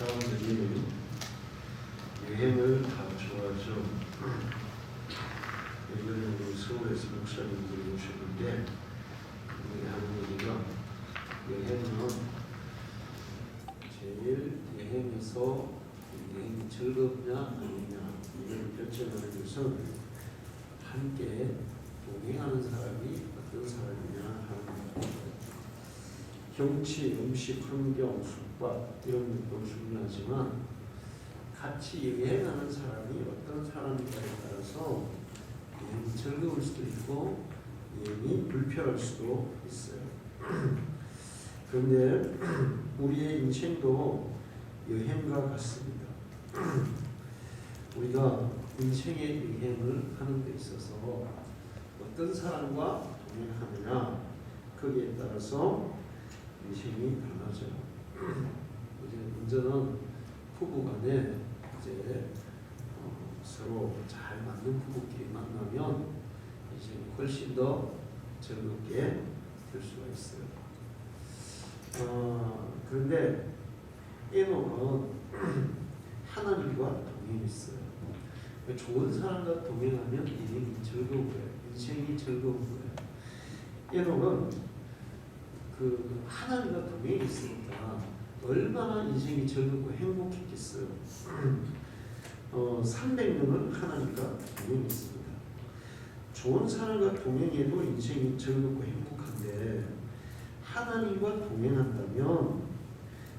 사람들이 여행을 다 좋아하죠. 예전에 우리 서울에서 목사님들이 오셨는데 우리 할머니가 여행은 제일 여행에서 여행이 즐겁냐 아니냐 이걸 결정하는 것은 함께 동행하는 사람이 어떤 사람이냐 하는 겁니다. 경치, 음식, 환경, 숙박 이런 것도 중요하지만 같이 여행하는 사람이 어떤 사람인가에 따라서 여행이 즐거울 수도 있고 여행이 불편할 수도 있어요. 그런데 우리의 인생도 여행과 같습니다. 우리가 인생의 여행을 하는 데 있어서 어떤 사람과 동행하느냐 거기에 따라서 인생이 달라져요. 이제 문제는 부부 간에 이제 어, 서로 잘 맞는 부부끼리 만나면 이제 훨씬 더 즐겁게 될 수가 있어요. 어, 그런데 에노는 하나님과 동행했어요. 좋은 사람과 동행하면 인생이 즐거운 거예요. 인생이 즐거운 거예요. 에노는 그 하나님과 동행했으니까 얼마나 인생이 즐겁고 행복했겠어요. 어, 300년을 하나님과 동행했습니다. 좋은 사람과 동행해도 인생이 즐겁고 행복한데 하나님과 동행한다면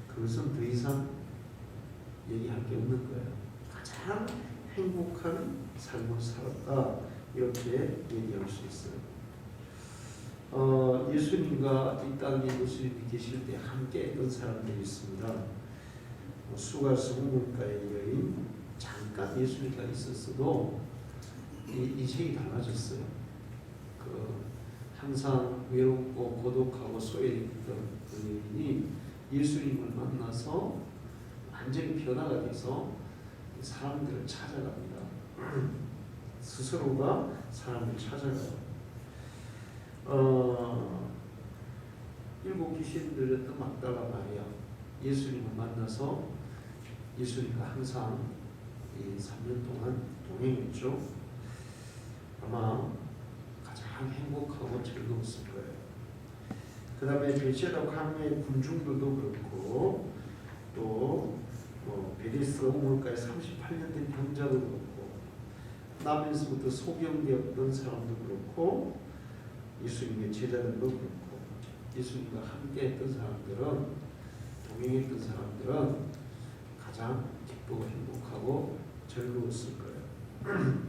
그것은 더 이상 얘기할 게 없는 거예요. 가장 행복한 삶을 살았다 이렇게 얘기할 수 있어요. 어, 예수님과 이 땅에 예수님이 계실 때 함께 했던 사람들이 있습니다. 뭐 수가스 홍문가의 여인 잠깐 예수님과 있었어도 이 인생이 달라졌어요. 그 항상 외롭고 고독하고 소외했던 그 여인이 예수님을 만나서 완전히 변화가 돼서 사람들을 찾아갑니다. 스스로가 사람을 찾아가요. 어, 일곱 귀신 들렸던 막달라 마리아 예수님을 만나서 예수님과 항상 이 3년 동안 동행했죠. 아마 가장 행복하고 즐거웠을 거예요. 그 다음에 베시다 강의 군중들도 그렇고 또 뭐 베리스 우물가에 38년 된 병자도 그렇고 남에서부터 소경되었던 사람도 그렇고 예수님의 제자들도 그렇고 예수님과 함께했던 사람들은 동행했던 사람들은 가장 기쁘고 행복하고 즐거웠을 거예요.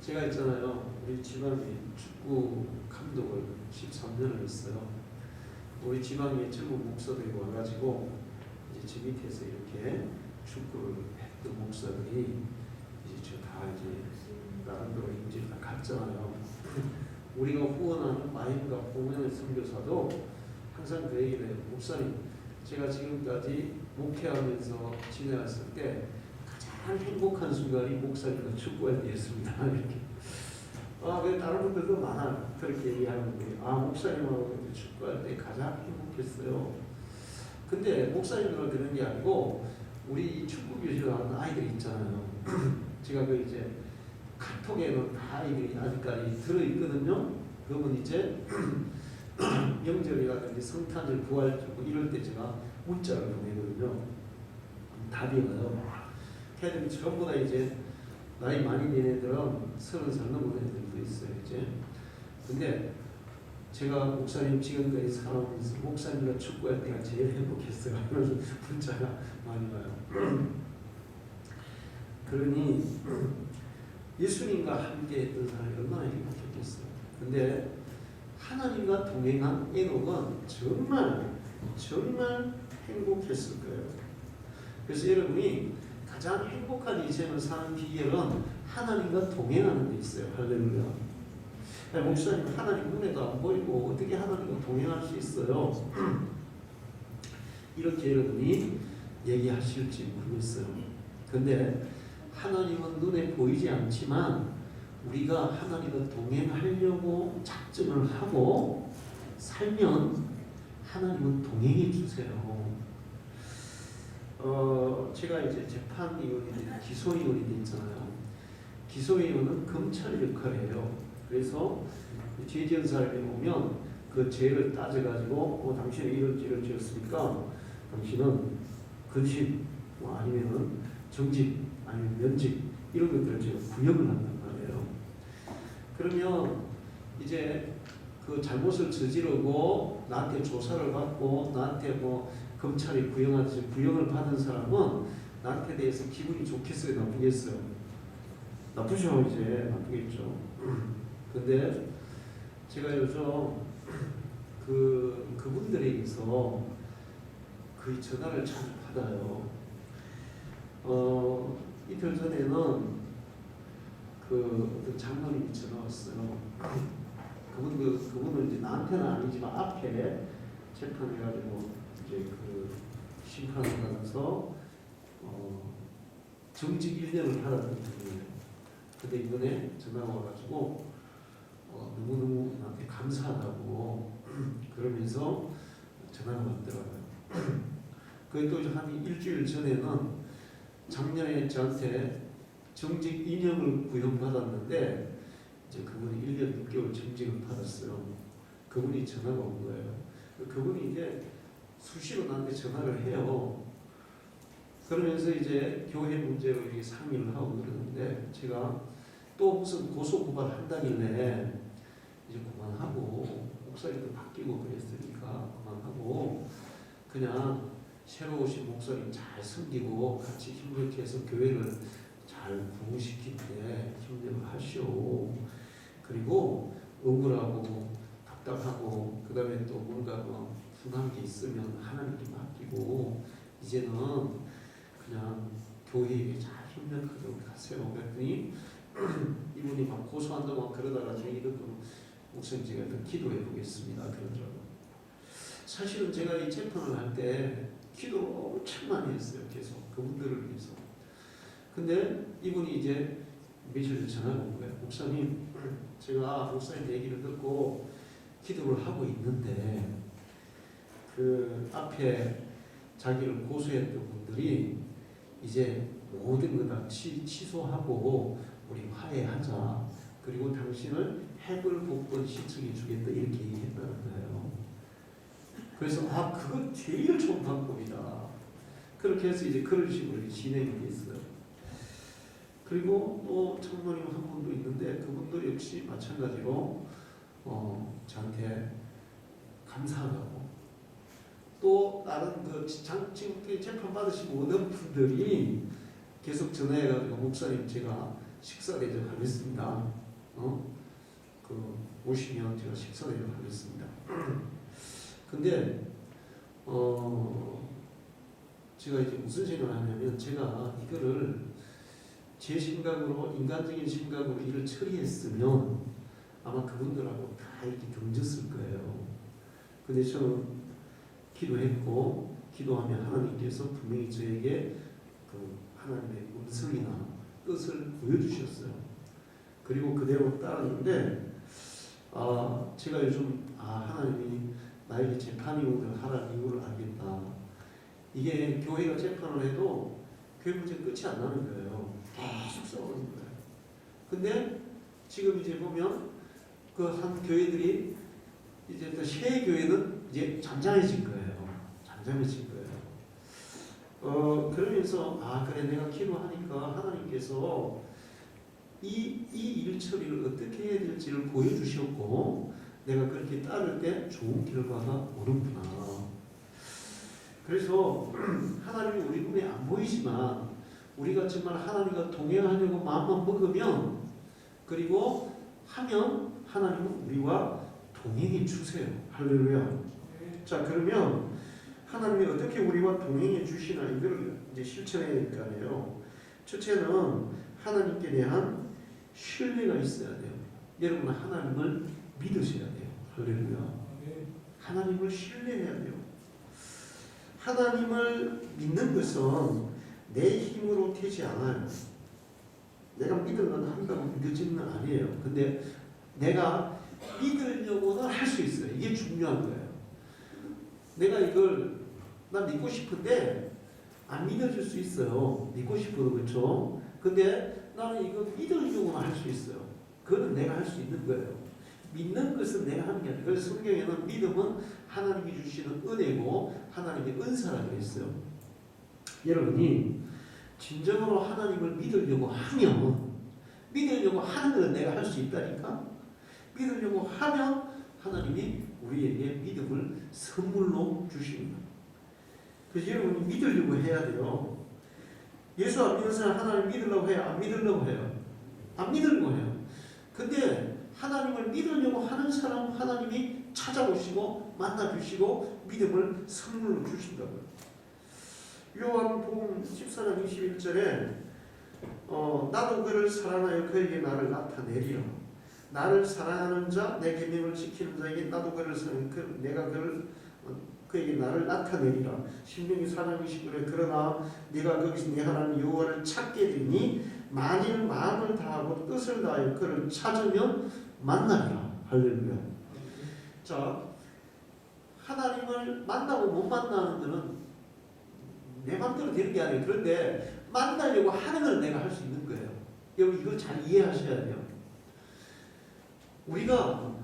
제가 있잖아요. 우리 지방에 축구 감독을 13년을 했어요. 우리 지방에 젊은 목사들이 와가지고 이제 저 밑에서 이렇게 축구를 했던 목사들이 이제 저 다 이제 나름대로 이제 다 갔잖아요. 우리가 후원하는 마임과 공연의 선교사도 항상 그 얘기를 해요. 목사님, 제가 지금까지 목회하면서 지내왔을 때 가장 행복한 순간이 목사님과 축구할 때였습니다. 이렇게. 아, 그 다른 분들도 많아 그렇게 얘기하는 거예요. 아, 목사님하고 축구할 때 가장 행복했어요. 근데 목사님들은 그런 게 아니고 우리 축구 교실하는 아이들 있잖아요. 제가 그 이제 카톡에는 다 아이들이 아직까지 들어 있거든요. 그러면 이제 명절이라든지 성탄절 부활주고 이럴 때 제가 문자를 보내거든요. 답이 와요. 걔들이 전부 다 이제 나이 많이 된 애들은 서른 살 넘은 애들도 있어요 이제. 근데 제가 목사님 지금까지 살아오면서 목사님과 축구할 때가 제일 행복했어요. 그래서 문자가 많이 와요. 그러니 예수님과 함께 했던 사람이 얼마나 행복했겠어요. 근데 하나님과 동행한 에녹은 정말 정말 행복했을 거예요. 그래서 여러분이 가장 행복한 인생을 사는 비결은 하나님과 동행하는 데 있어요. 할렐루야. 목사님 하나님 눈에도 안 보이고 어떻게 하나님과 동행할 수 있어요? 이렇게 여러분이 얘기하실지 모르겠어요. 근데 하나님은 눈에 보이지 않지만 우리가 하나님과 동행하려고 작정을 하고 살면 하나님은 동행해 주세요. 어, 제가 이제 재판위원이 돼, 기소위원이 돼 있잖아요. 기소위원은 검찰 역할이에요. 그래서 죄 지은 사람이 오면 그 죄를 따져가지고 어, 당신이 이런 죄를 지었으니까 당신은 근심 뭐 아니면은 정직 아니면 면직 이런 것들을 제가 구형을 한단 말이에요. 그러면 이제 그 잘못을 저지르고 나한테 조사를 받고 나한테 뭐 검찰이 구형하듯이 구형을 받은 사람은 나한테 대해서 기분이 좋겠어요, 나쁘겠어요? 나쁘죠, 이제 나쁘겠죠. 근데 제가 요즘 그 그분들에게서 그 전화를 자주 받아요. 어 이틀 전에는 그 어떤 장로님이 전화 왔어요. 그분 그 그분은 이제 나한테는 아니지만 앞에 재판해가지고 이제 그 심판을 받아서 어 정직 1년을 받았던 분이에요. 근데 이번에 전화가 와가지고 어, 너무너무 나한테 감사하다고 그러면서 전화가 왔더라고요. 그게 또 한 일주일 전에는 작년에 저한테 정직 2년을 구형받았는데 이제 그분이 1년 6개월 정직을 받았어요. 그분이 전화가 온 거예요. 그분이 이제 수시로 나한테 전화를 해요. 그러면서 이제 교회 문제로 이렇게 상의를 하고 그러는데 제가 또 무슨 고소 고발 한다길래 이제 그만하고 목사님도 바뀌고 그랬으니까 그만하고 그냥 새로 오신 목사님 잘 섬기고 같이 힘들게 해서 교회를 잘때 힘내고 하시오. 그리고 억울하고 답답하고 그 다음에 또 뭔가 뭐 분한 게 있으면 하나님께 맡기고 이제는 그냥 교회에 잘 힘내도록 하세요. 그랬더니 이분이 막 고소한다고 막 그러다가 제가 이것도 목사님 제가 기도해 보겠습니다. 그러더라고요. 사실은 제가 이 재판을 할 때 기도를 엄청 많이 했어요. 계속 그분들을 위해서. 근데 이분이 이제 전에 전화가 온 거예요. 목사님, 제가 목사님 얘기를 듣고 기도를 하고 있는데 그 앞에 자기를 고소했던 분들이 이제 모든 거다 취소하고 우리 화해하자. 그리고 당신을 해불 복권 시청해 주겠다 이렇게 얘기했다는 거예요. 그래서 아 그건 제일 좋은 방법이다. 그렇게 해서 이제 그런 식으로 진행이 됐어요. 그리고 또 청소님 한 분도 있는데 그분도 역시 마찬가지로 어, 저한테 감사하다고 또 다른 그 장, 지금 재판 받으시고 오는 분들이 계속 전화해가지고 목사님 제가 식사 대접하겠습니다. 어? 그 오시면 제가 식사 대접하겠습니다. 근데 어 제가 이제 무슨 생각을 하냐면 제가 이거를 제 생각으로 인간적인 생각으로 일을 처리했으면 아마 그분들하고 다 이렇게 경졌을 거예요. 근데 저는 기도했고 기도하면 하나님께서 분명히 저에게 그 하나님의 음성이나 뜻을 보여주셨어요. 그리고 그대로 따랐는데 아 제가 요즘 아 하나님이 나에게 재판이오늘 하라는 이유를 알겠다. 이게 교회가 재판을 해도 교회 문제 끝이 안 나는 거예요. 계속 싸우는 거예요. 근데 지금 이제 보면 그 한 교회들이 이제 또 새 교회는 이제 잠잠해진 거예요. 잠잠해진 거예요. 어 그러면서 아 그래 내가 기도하니까 하나님께서 이 이 일 처리를 어떻게 해야 될지를 보여주셨고 내가 그렇게 따를 때 좋은 결과가 오는구나. 그래서 하나님이 우리 눈에 안 보이지만 우리가 정말 하나님과 동행하려고 마음만 먹으면 그리고 하면 하나님은 우리와 동행해 주세요. 할렐루야. 자 그러면 하나님이 어떻게 우리와 동행해 주시나 이걸 이제 아니에요. 첫째는 하나님께 대한 신뢰가 있어야 돼요. 여러분 하나님을 믿으셔야. 할렐루야. 하나님을 신뢰해야 돼요. 하나님을 믿는 것은 내 힘으로 되지 않아요. 내가 믿으면 한다고 믿어지는 건 아니에요. 근데 내가 믿으려고는 할 수 있어요. 이게 중요한 거예요. 내가 이걸 나 믿고 싶은데 안 믿어줄 수 있어요. 믿고 싶어도 그렇죠. 근데 나는 이거 믿으려고만 할 수 있어요. 그거는 내가 할 수 있는 거예요. 믿는 것은 게 아니에요. 그래서 성경에는 믿음은 하나님이 주시는 은혜고 하나님의 은사라고 했어요. 여러분이 진정으로 하나님을 믿으려고 하면 믿으려고 하는 건 내가 할 수 있다니까 믿으려고 하면 하나님이 우리에게 믿음을 선물로 주십니다. 그래서 여러분이 믿으려고 해야 돼요. 예수 안 믿는 사람 하나님 믿으려고 해요? 안 믿으려고 해요? 안 믿으려고 해요. 근데 하나님을 믿으려고 하는 사람 하나님이 찾아오시고 만나주시고 믿음을 선물로 주신다고요. 요한복음 14장 21절에 어, 나도 그를 사랑하여 그에게 나를 나타내리라. 나를 사랑하는 자, 내 계명을 지키는 자에게 나도 그를 사랑, 그, 내가 그를 어, 그에게 나를 나타내리라. 신명기 4장 29절에 그러나 네가 거기서 네 하나님 여호와를 찾게 되니 만일 마음을 다하고 뜻을 다하여 그를 찾으면 만나리라. 할렐루야. 자, 하나님을 만나고 못 만나는 것은 내 마음대로 되는 게 아니에요. 그런데 만나려고 하는 걸 내가 할 수 있는 거예요. 여러분 이걸 잘 이해하셔야 돼요. 우리가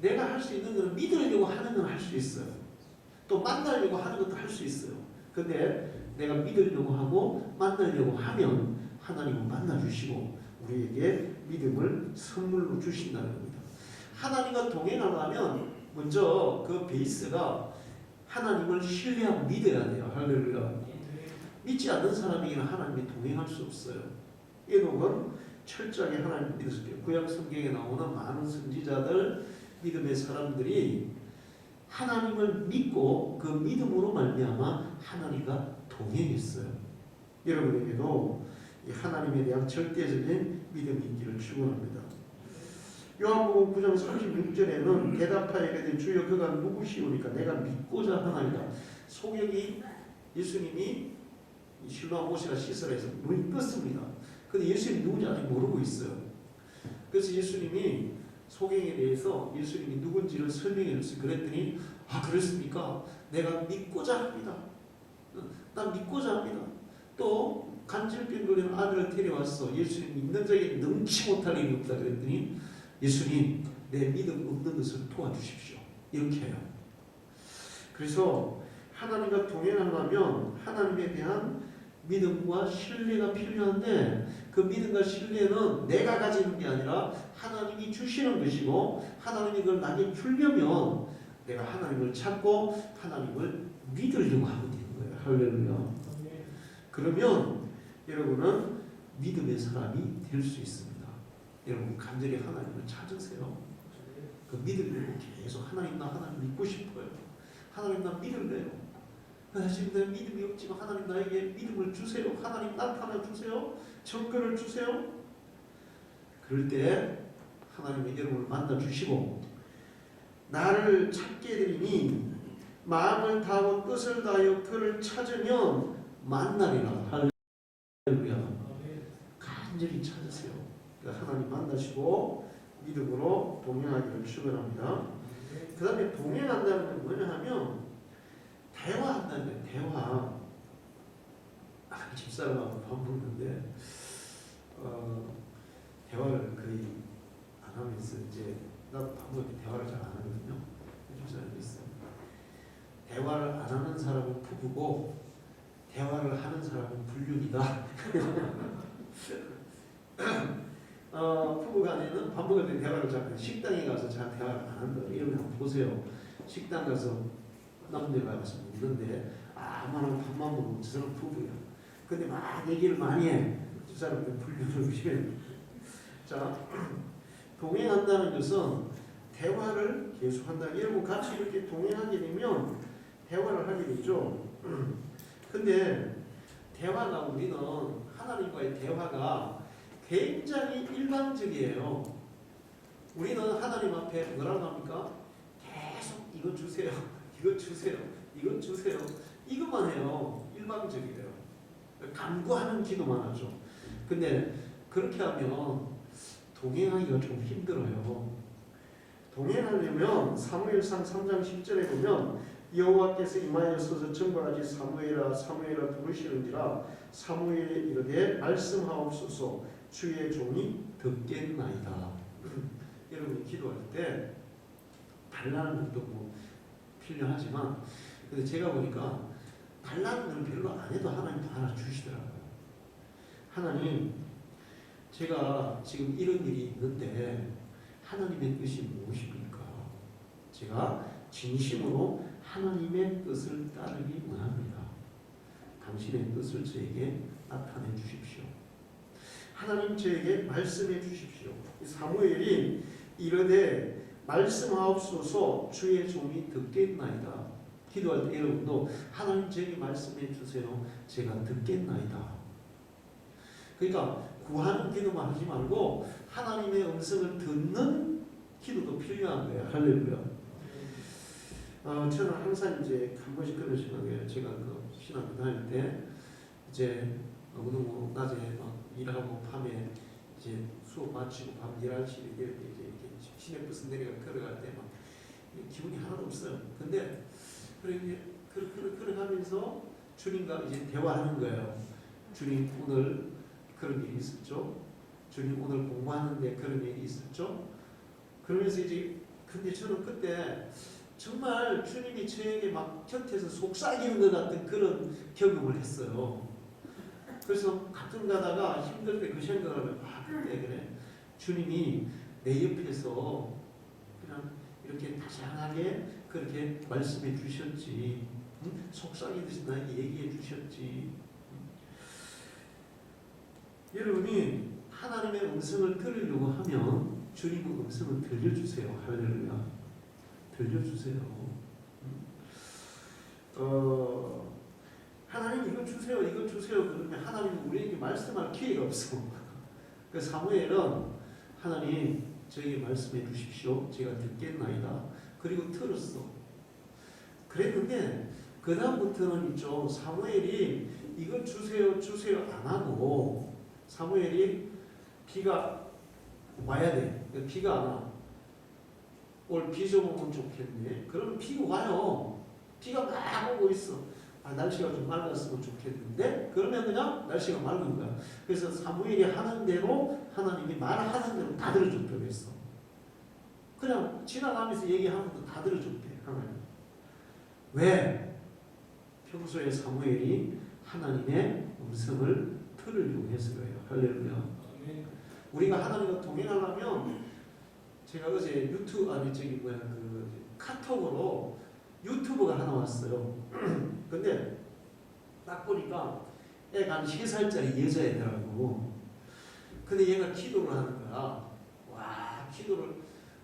내가 할 수 있는 건 믿으려고 하는 건 할 수 있어요. 또 만나려고 하는 것도 할 수 있어요. 근데 내가 믿으려고 하고 만나려고 하면 하나님은 만나 주시고 우리에게 믿음을 선물로 주신다는 겁니다. 하나님과 동행하려면 먼저 그 베이스가 하나님을 신뢰하고 믿어야 돼요. 할렐루야. 믿지 않는 사람에게는 하나님이 동행할 수 없어요. 에녹은 철저하게 하나님 믿었어요. 구약 성경에 나오는 많은 선지자들 믿음의 사람들이 하나님을 믿고 그 믿음으로 말미암아 하나님과 동행했어요. 여러분에게도 이 하나님에 대한 절대적인 믿음이 있기를 축원합니다. 요한복음 9장 36절에는 대답하여 이르되 주여 그가 누구시오니까 내가 믿고자 하나이다. 소경이 예수님이 실로암 모시라 시설에 서 눈이 떴습니다. 근데 예수님이 누군지 아직 모르고 있어요. 그래서 예수님이 소경에 대해서 예수님이 누군지를 설명해 줬어요. 그랬더니 아 그렇습니까? 내가 믿고자 합니다. 난 믿고자 합니다. 또 간질병 걸린 아들을 데려왔어. 예수님 믿는 자에게 능치 못할 일이 없다 그랬더니 예수님 내 믿음 없는 것을 도와주십시오. 이렇게 해요. 그래서 하나님과 동행하려면 하나님에 대한 믿음과 신뢰가 필요한데 그 믿음과 신뢰는 내가 가지는 게 아니라 하나님이 주시는 것이고 하나님이 그걸 나에게 주려면 내가 하나님을 찾고 하나님을 믿으려고 하면 되는 거예요. 할렐루야. 그러면 여러분은 믿음의 사람이 될 수 있습니다. 여러분 간절히 하나님을 찾으세요. 그 믿으려고 계속 하나님 나 하나님 믿고 싶어요. 하나님 나 믿을래요. 사실 내 믿음이 없지만 하나님 나에게 믿음을 주세요. 하나님 나타나 주세요. 정권을 주세요. 그럴 때 하나님이 여러분을 만나 주시고 나를 찾게 되리니 마음을 다하고 뜻을 다하여 그를 찾으면 만나리라. 간절히 찾으세요. 그러니까 하나님 만나시고 믿음으로 동행하기를 축원합니다. 그 다음에 동행한다는 건 뭐냐 하면 대화한다는 거예요. 대화. 아, 집사람하고 밥 먹는데 어, 대화를 거의 안 하면서 이제 나도 때 대화를 잘 안 하거든요. 집사람이 있어요. 대화를 안 하는 사람은 부부고 대화를 하는 사람은 불륜이다. 어, 부부간에는 때 대화를 잘 안, 식당에 가서 잘 대화를 안 한다. 이러면 한번 보세요. 식당 가서 남녀가 가서 먹는데 아무나 밥만 먹으면 저 사람 부부야. 근데 막 얘기를 많이 해. 저 사람들 불륜을 의심해. 자, 동행한다는 것은 대화를 계속한다. 여러분 같이 이렇게 동행하게 되면 대화를 하게 되죠. 근데 대화가 우리는 하나님과의 대화가 굉장히 일방적이에요. 우리는 하나님 앞에 뭐라고 합니까? 계속 이거 주세요. 이거 주세요. 이거 주세요. 이것만 해요. 일방적이에요. 간구하는 기도만 하죠. 근데 그렇게 하면 동행하기가 좀 힘들어요. 동행하려면 사무엘상 3장 10절에 보면 여호와께서 임하여서서 전과하지 사무엘아 사무엘아 부르시는지라 사무엘이 이르되 말씀하옵소서 주의 종이 듣겠나이다. 여러분이 기도할 때 달라는 것도 뭐 필요하지만 근데 제가 보니까 달라는 건 별로 안 해도 하나님 다 하나 주시더라고요. 하나님 제가 지금 이런 일이 있는데 하나님의 뜻이 무엇입니까? 제가 진심으로 하나님의 뜻을 따르기 원합니다. 당신의 뜻을 저에게 나타내 주십시오. 하나님 저에게 말씀해 주십시오. 사무엘이 이르되 말씀하옵소서 주의 종이 듣겠나이다. 기도할 때 여러분도 하나님 저에게 말씀해 주세요. 제가 듣겠나이다. 그러니까 구하는 기도만 하지 말고 하나님의 음성을 듣는 기도도 필요한 거예요. 할렐루야. 어, 저는 항상 이제 한 번씩 그런 생각이에요. 제가 그 신학교 다닐 때 이제 너무너무 낮에 막 일하고 밤에 이제 수업 마치고 밤 11시 이렇게 이제 이렇게 시내버스 내려가 걸어갈 때 막 기분이 하나도 없어요. 근데 그렇게 그렇게 걸어가면서 주님과 이제 대화하는 거예요. 주님 오늘 그런 일이 있었죠. 주님 오늘 공부하는데 그런 일이 있었죠. 그러면서 이제 근데 저는 그때 정말 주님이 저에게 막 곁에서 속삭이는 것 같은 그런 경험을 했어요. 그래서 가끔 가다가 힘들 때 그 생각을 하면 아 그때 그래 주님이 내 옆에서 그냥 이렇게 다양하게 그렇게 말씀해 주셨지 응? 속삭이듯이 나에게 얘기해 주셨지 응? 여러분이 하나님의 음성을 들으려고 하면 주님의 음성을 들려주세요 할렐루야 들려주세요 응? 어, 하나님 이거 주세요 이거 주세요 그러면 하나님은 우리에게 말씀할 기회가 없어 그 사무엘은 하나님 저에게 말씀해 주십시오. 제가 듣겠나이다. 그리고 들었어. 그랬는데 그 다음부터는 있죠. 사무엘이 이거 주세요 주세요 안 하고 사무엘이 비가 와야 돼. 비가 안 와. 올 비 좀 오면 좋겠네. 그러면 비가 와요. 비가 막 오고 있어. 아, 날씨가 좀 맑았으면 좋겠는데 그러면 그냥 날씨가 맑은 거야. 그래서 사무엘이 하는 대로 하나님이 말하는 대로 다 들어줬다고 했어. 그냥 지나가면서 얘기하는 것도 다 들어줬대 하나님. 왜? 평소에 사무엘이 하나님의 음성을 들으려고 그래요. 할렐루야. 우리가 하나님과 동행하려면 제가 어제 유튜브 아니 저기 뭐야 그 카톡으로 유튜브가 하나 왔어요. 근데 딱 보니까 애가 한 3살짜리 여자애더라고. 근데 얘가 기도를 하는 거야. 와, 기도를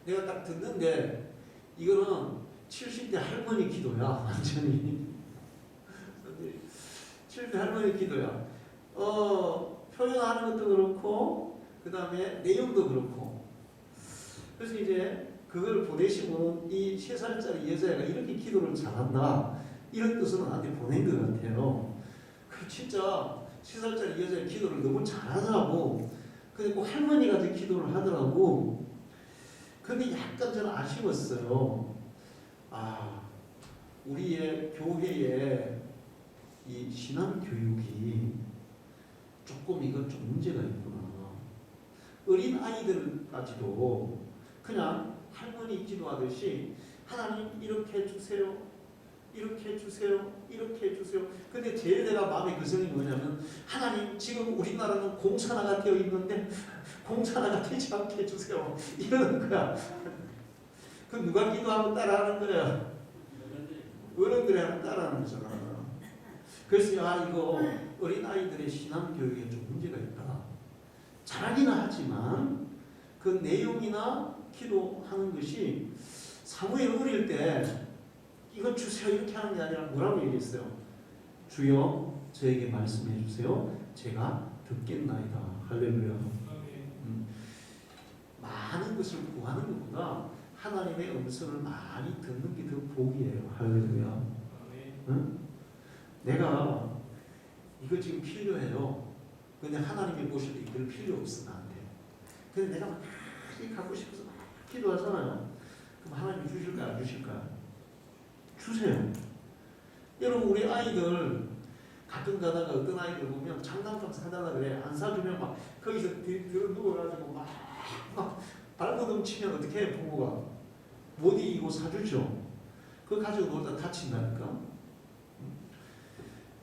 내가 딱 듣는데 이거는 70대 할머니 기도야, 완전히. 70대 할머니 기도야. 어, 표현하는 것도 그렇고, 그 다음에 내용도 그렇고. 그래서 이제 그걸 보내시면 이 3살짜리 여자애가 이렇게 기도를 잘한다. 이런 뜻으로 나한테 보낸 것 같아요. 그 진짜 3살짜리 여자애 기도를 너무 잘하더라고. 근데 꼭 할머니 같은 기도를 하더라고. 근데 약간 저는 아쉬웠어요. 아, 우리의 교회에 이 신앙 교육이 조금 이건 좀 문제가 있구나. 어린 아이들까지도 그냥 할머니 기도하듯이 하나님 이렇게 해주세요. 이렇게 해주세요. 이렇게 해주세요. 근데 제일 내가 마음에 그성이 뭐냐면 하나님 지금 우리나라는 공산화가 되어 있는데 공산화가 되지 않게 해주세요. 이러는 거야. 그 누가 기도하면 따라하는 거야. 어른들이 하면 따라하는 거잖아. 그래서 아 이거 어린 아이들의 신앙 교육에 좀 문제가 있다. 잘하기는 하지만 그 내용이나 기도하는 것이 사무엘 어릴 때 이거 주세요 이렇게 하는 게 아니라 뭐라고 얘기했어요? 주여 저에게 말씀해 주세요. 제가 듣겠나이다. 할렐루야. 음, 많은 것을 구하는 것보다 하나님의 음성을 많이 듣는 게 더 복이에요. 할렐루야. 응? 내가 이거 지금 필요해요. 근데 하나님이 보실 때 이걸 필요 없어 나한테. 근데 내가 막 많이 갖고 싶어서 막 기도하잖아요. 그럼 하나님 주실까 안 주실까? 주세요. 여러분 우리 아이들 가끔 가다가 어떤 아이들 보면 장난감 사달라 그래 안 사주면 막 거기서 들- 누워가지고 막, 막 발버둥 치면 어떻게 해 부모가 못 이기고 사주죠 그거 가지고 놀다 다친다니까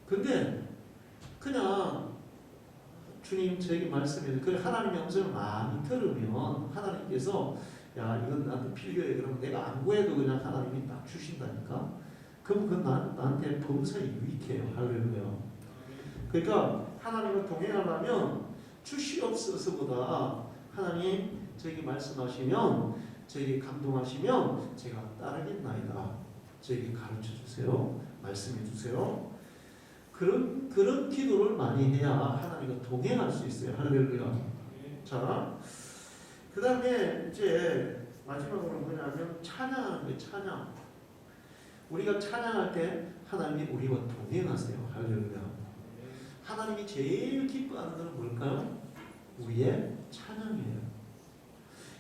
근데 그냥 주님 저에게 말씀해 그 하나님의 음성을 많이 들으면 하나님께서 야 이건 나한테 필요해. 그러면 내가 안 구해도 그냥 하나님이 딱 주신다니까? 그럼 그건 나, 나한테 범사에 유익해요. 할렐루야 그러니까 하나님과 동행하려면 주시옵소서보다 하나님 저에게 말씀하시면 저에게 감동하시면 제가 따르겠나이다. 저에게 가르쳐 주세요. 말씀해 주세요. 그런 그런 기도를 많이 해야 하나님과 동행할 수 있어요. 할렐루야 자 그 다음에 이제 마지막으로 뭐냐면 찬양하는 찬양 우리가 찬양할 때 하나님이 우리와 동행하세요 할렐루야 하나님이 제일 기뻐하는 것은 뭘까요? 우리의 찬양이에요.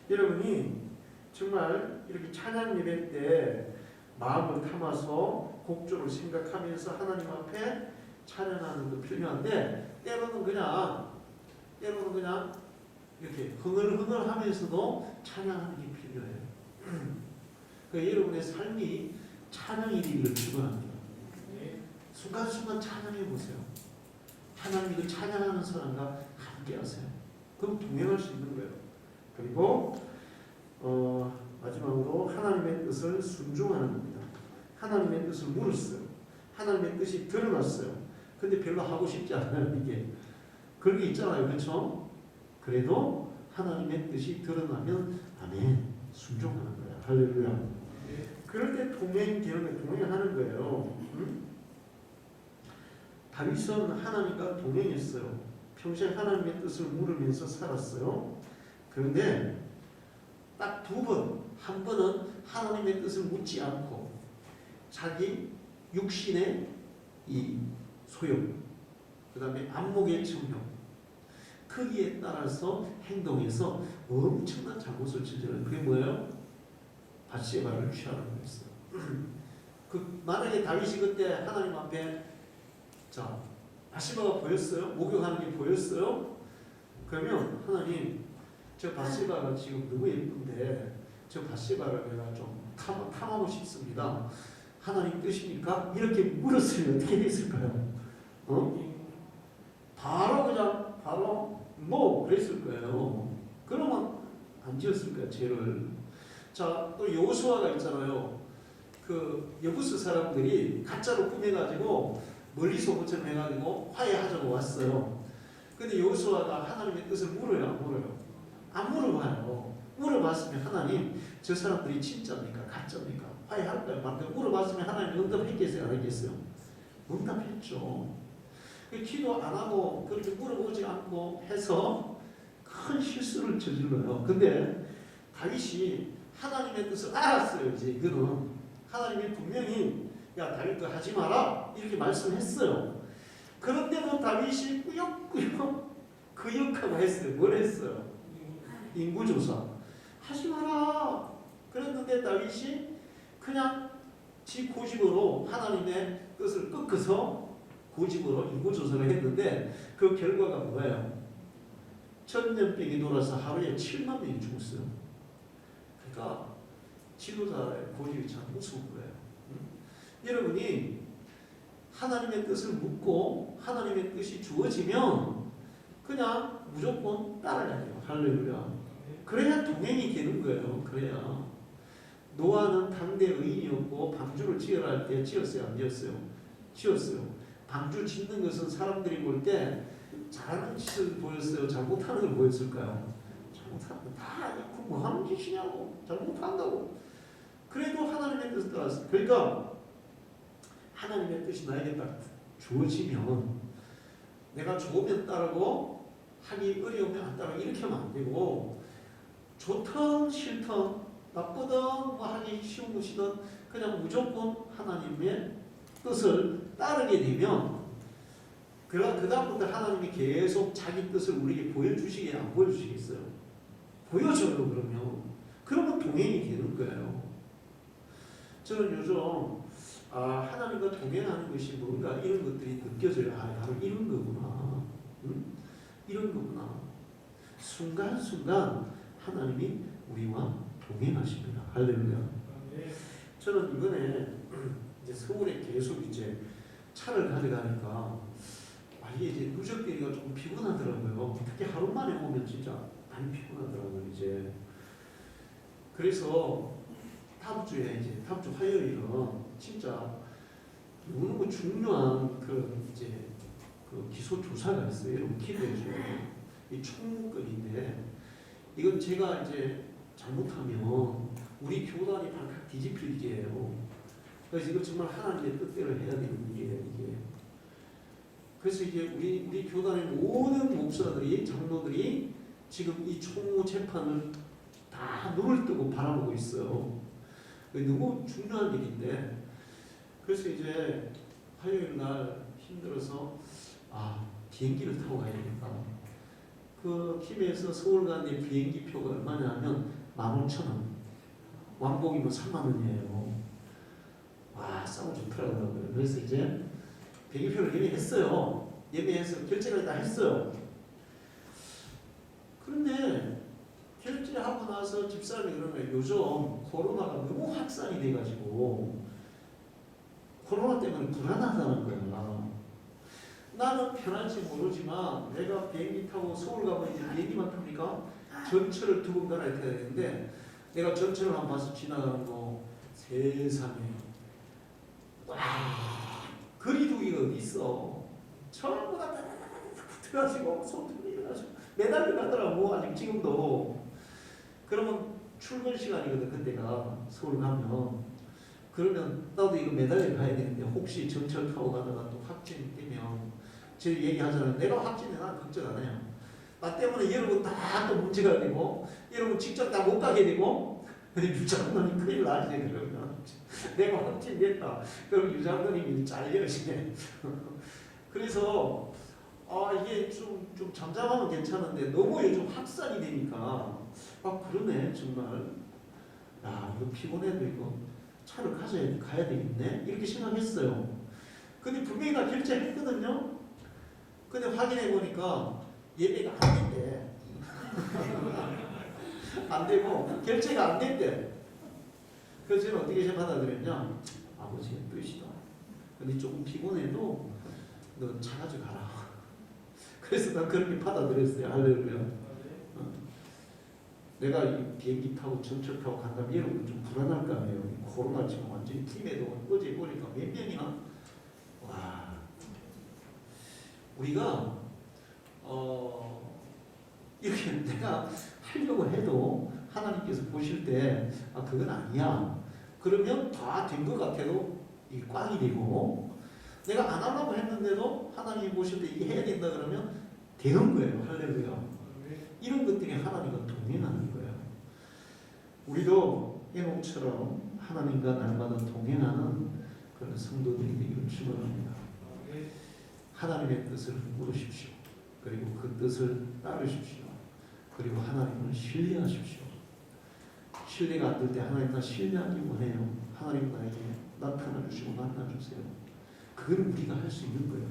여러분이 정말 이렇게 찬양 예배 때 마음을 담아서 곡조를 생각하면서 하나님 앞에 찬양하는 거 필요한데 때로는 그냥 때로는 그냥 이렇게 흥얼흥얼 하면서도 찬양하는 게 필요해요. 그 여러분의 삶이 찬양이 되기를 축원합니다. 순간순간 찬양해 보세요. 하나님이 그 찬양하는 사람과 함께 하세요. 그럼 동행할 수 있는 거예요. 그리고 어, 마지막으로 하나님의 뜻을 순종하는 겁니다. 하나님의 뜻을 물었어요. 하나님의 뜻이 드러났어요. 근데 별로 하고 싶지 않아요, 이게. 그런 게 있잖아요. 그렇죠? 그래도 하나님의 뜻이 드러나면 아멘. 순종하는 거야. 할렐루야. 그럴 때 동행, 계획에 동행하는 거예요. 응? 다윗은 하나님과 동행했어요. 평생 하나님의 뜻을 물으면서 살았어요. 그런데 딱 두 번, 한 번은 하나님의 뜻을 묻지 않고 자기 육신의 이 소욕, 그 다음에 안목의 청력, 크기에 따라서 행동해서 엄청난 잘못을 저지른 그게 뭐예요? 바시바를 취하는 거였어요. 그 만약에 다윗이 그때 하나님 앞에 자, 바시바가 보였어요? 목욕하는 게 보였어요? 그러면 하나님, 저 바시바가 지금 너무 예쁜데 저 바시바를 내가 좀 탐, 탐하고 싶습니다. 하나님 뜻입니까? 이렇게 물었으면 어떻게 됐을까요? 어? 바로 그냥 바로 뭐 그랬을 거예요. 그러면 안 지었을 거야 죄를. 자, 또 여호수아가 있잖아요. 그 여부스 사람들이 가짜로 꾸며가지고 멀리서 모처럼 해가지고 화해하자고 왔어요. 근데 여호수아가 하나님의 뜻을 물어요, 안 물어요? 안 물어봐요. 물어봤으면 하나님, 저 사람들이 진짜입니까, 가짜입니까? 화해할까요? 말까요? 물어봤으면 하나님 응답했겠어요, 안 했겠어요? 응답했죠. 그 기도 안 하고 그렇게 물어보지 않고 해서 큰 실수를 저질러요. 근데 다윗이 하나님의 뜻을 알았어요. 이제 이거는 하나님이 분명히 야 다윗 거 하지 마라 이렇게 말씀했어요. 그런데도 다윗이 꾸역꾸역 그역하고 했어요. 뭘 했어요? 인구조사 하지 마라. 그랬는데 다윗이 그냥 지 고집으로 하나님의 뜻을 꺾어서 고집으로 인구 조사를 했는데 그 결과가 뭐예요? 천년병이 돌아서 하루에 7만 명이 죽었어요. 그러니까 지도자의 고집이 참 무서운 거예요. 여러분이 하나님의 뜻을 묻고 하나님의 뜻이 주어지면 그냥 무조건 따라가야 돼요. 할렐루야. 그래야 동행이 되는 거예요. 그래야. 노아는 당대 의인이었고 방주를 지으라 할 때 지었어요? 안 지었어요? 지었어요. 방주 짓는 것은 사람들이 볼 때 잘하는 짓을 보였어요? 잘못하는 걸 보였을까요? 잘못하는 거다 뭐 하는 짓이냐고 잘못한다고 그래도 하나님의 뜻을 따랐어요. 그러니까 하나님의 뜻이 나에게 딱 주어지면 내가 좋으면 따르고 하기 어려우면 안 따르고 이렇게 하면 안 되고 좋든 싫든 나쁘든 뭐 하기 쉬운 것이든 그냥 무조건 하나님의 뜻을 따르게 되면 그 다음부터 하나님이 계속 자기 뜻을 우리에게 보여주시게 안 보여주시겠어요? 보여줘요 그러면 그러면 동행이 되는 거예요. 저는 요즘 아 하나님과 동행하는 것이 뭔가 이런 것들이 느껴져요. 아 바로 이런 거구나. 응? 이런 거구나. 순간순간 하나님이 우리와 동행하십니다. 할렐루야. 저는 이번에 이제 서울에 계속 이제 차를 가져가니까 아 이게 이제 누적되기가 조금 피곤하더라고요. 특히 하루 만에 오면 진짜 많이 피곤하더라고요. 이제 그래서 다음 주에 이제 다음 주 화요일은 진짜 너무너무 중요한 그 이제 그 기소 조사가 있어요. 여러분 기대해 줘요. 이 총무권인데 이건 제가 이제 잘못하면 우리 교단이 발칵 뒤집힐 일이에요. 그래서 이거 정말 하나님의 뜻대로 해야 되는 일이에요. 이게. 그래서 이제 우리 우리 교단의 모든 목사들이 장로들이 지금 이 총무 재판을 다 눈을 뜨고 바라보고 있어요. 너무 중요한 일인데 그래서 이제 화요일 날 힘들어서 아 비행기를 타고 가야 되겠다. 그 김해에서 서울 가는 비행기 표가 얼마냐면 15,000원. 왕복이면 3만 원이에요. 와 싸움 좋더라고요. 그래서 이제 비행기표를 예매했어요. 예매해서 결제를 다 했어요. 그런데 결제하고 나서 집사람이 그러면 요즘 코로나가 너무 확산이 돼가지고 코로나 때문에 불안하다는 거야. 나는 편할지 모르지만 내가 비행기 타고 서울 가면 이제 비행기만 타니까 전철을 두 번 갈아야 되는데 내가 전철을 한 번 봐서 지나가는 거 세상에 와 거리두기가 어디 있어? 전부 다 붙어가지고 손톱이 일어나지고 매달려 가더라고 아직 지금도. 그러면 출근 시간이거든 그때가. 서울 가면. 그러면 나도 이거 매달려 가야 되는데 혹시 전철 타고 가다가 또 확진이 되면 저희 얘기하잖아요. 내가 확진해 난 걱정 안 해요. 나 때문에 여러분 다 또 문제가 되고 여러분 직접 다 못 가게 되고 유장관이 큰일 나지 그러면 내가 확진됐다. 그럼 유장관님이 잘려지네. 그래서 아 이게 좀, 좀 잠잠하면 괜찮은데 너무 요즘 확산이 되니까. 아 그러네 정말. 야 이거 피곤해도 이거 차를 가져야 가야 되겠네? 이렇게 생각했어요. 근데 분명히 다 결제했거든요. 근데 확인해 보니까 예배가 안 된대. 안 되고 결제가 안 된대 그래서 저는 어떻게 받아들였냐? 아버지의 뜻이다. 근데 조금 피곤해도 너 차 가져가라. 그래서 난 그렇게 받아들였어요 할렐루야 어. 내가 이 비행기 타고 전철 타고 간다면 여러분 좀 불안할 거 아니에요. 코로나 지금 완전히 팀에도 어제 보니까 몇 명이나? 와. 우리가 어 이렇게 내가 하려고 해도 하나님께서 보실 때 아 그건 아니야. 그러면 다 된 것 같아도 이 꽝이 되고 내가 안 하려고 했는데도 하나님이 보실 때 이게 해야 된다 그러면 되는 거예요. 할렐루야. 이런 것들이 하나님과 동행하는 거예요. 우리도 에녹처럼 하나님과 날마다 동행하는 그런 성도들이 되기를 축원합니다. 하나님의 뜻을 물으십시오. 그리고 그 뜻을 따르십시오. 그리고 하나님을 신뢰하십시오. 신뢰가 안 될 때 하나님 나 신뢰하기 원해요. 하나님 나에게 나타나 주시고 만나 주세요. 그걸 우리가 할 수 있는 거예요.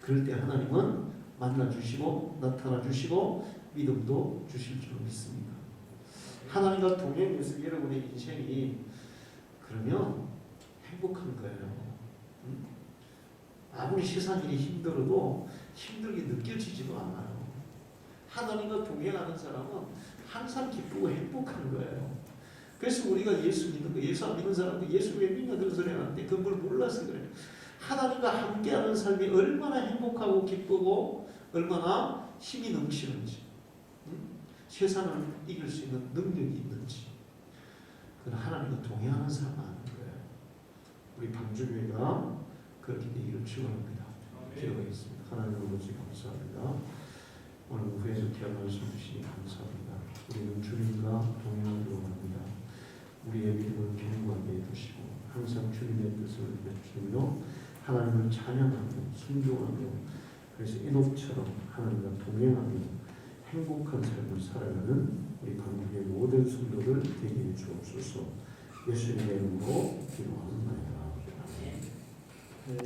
그럴 때 하나님은 만나 주시고 나타나 주시고 믿음도 주실 줄 믿습니다. 하나님과 동행해서 여러분의 인생이 그러면 행복한 거예요. 음? 아무리 세상 일이 힘들어도 힘들게 느껴지지도 않아요. 하나님과 동행하는 사람은 항상 기쁘고 행복한 거예요. 그래서 우리가 예수 믿는 거, 예수 안 믿는 사람도 예수 왜 믿냐 그런 소리 하는데 그걸 몰라서 그래요. 하나님과 함께하는 삶이 얼마나 행복하고 기쁘고 얼마나 힘이 넘치는지 음? 세상을 이길 수 있는 능력이 있는지 그건 하나님과 동행하는 사람 아는 거예요. 우리 방주교회가 그렇게 되기를 축원합니다. 기도하겠습니다. 하나님 아버지 감사합니다. 오늘 오후에 이렇게 말씀 주시니 감사합니다. 우리는 주님과 동행하기로 합니다. 우리의 믿음을 견고하게 해주시고 항상 주님의 뜻을 외치며 하나님을 찬양하며 순종하며 그래서 이녹처럼 하나님과 동행하며 행복한 삶을 살아가는 우리 방주의 모든 성도들 되게 해 주옵소서 예수님의 이름으로. 아멘.